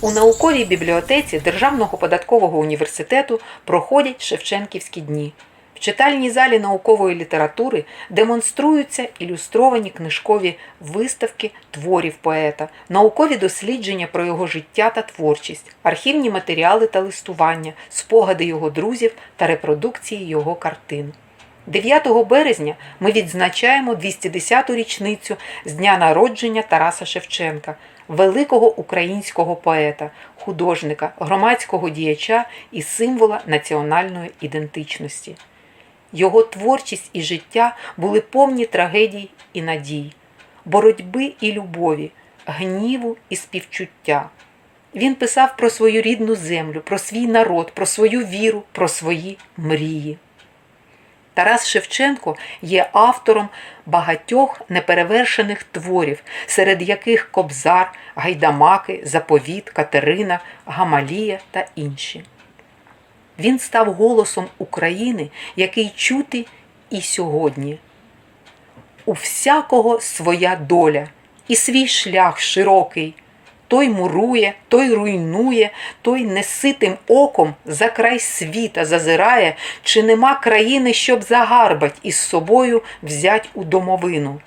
У науковій бібліотеці Державного податкового університету проходять Шевченківські дні. В читальній залі наукової літератури демонструються ілюстровані книжкові виставки творів поета, наукові дослідження про його життя та творчість, архівні матеріали та листування, спогади його друзів та репродукції його картин. 9 березня ми відзначаємо 210-ту річницю з дня народження Тараса Шевченка, великого українського поета, художника, громадського діяча і символа національної ідентичності. Його творчість і життя були повні трагедій і надій, боротьби і любові, гніву і співчуття. Він писав про свою рідну землю, про свій народ, про свою віру, про свої мрії. Тарас Шевченко є автором багатьох неперевершених творів, серед яких Кобзар, Гайдамаки, Заповіт, Катерина, Гамалія та інші. Він став голосом України, який чути і сьогодні. У всякого своя доля і свій шлях широкий. Той мурує, той руйнує, той неситим оком за край світа зазирає, чи нема країни, щоб загарбать із собою взять у домовину.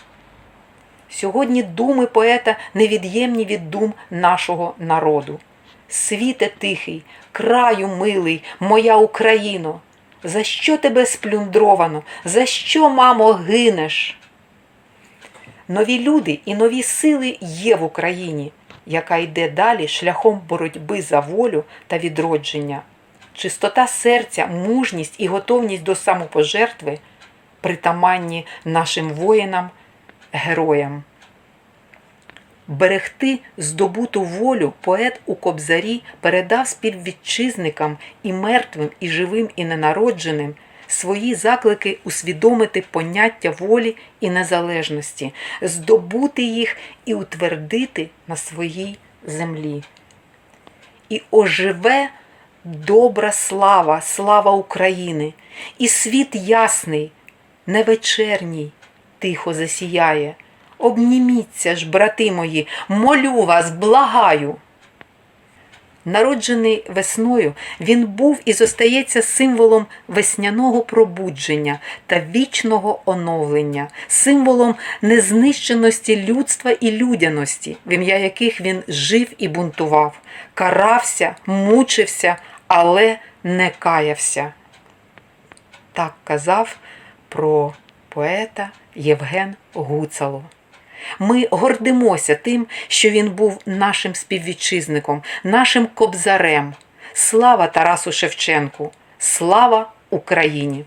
Сьогодні думи поета невід'ємні від дум нашого народу. Світе тихий, краю милий, моя Україно, за що тебе сплюндровано, за що, мамо, гинеш? Нові люди і нові сили є в Україні, яка йде далі шляхом боротьби за волю та відродження. Чистота серця, мужність і готовність до самопожертви притаманні нашим воїнам, героям. Берегти здобуту волю поет у Кобзарі передав співвітчизникам і мертвим, і живим, і ненародженим свої заклики усвідомити поняття волі і незалежності, здобути їх і утвердити на своїй землі. І оживе добра слава, слава України, і світ ясний, невечерній, тихо засіяє. Обніміться ж, брати мої, молю вас, благаю. Народжений весною, він був і зостається символом весняного пробудження та вічного оновлення, символом незнищеності людства і людяності, в ім'я яких він жив і бунтував, карався, мучився, але не каявся. Так казав про поета Євген Гуцало. Ми гордимося тим, що він був нашим співвітчизником, нашим кобзарем. Слава Тарасу Шевченку! Слава Україні!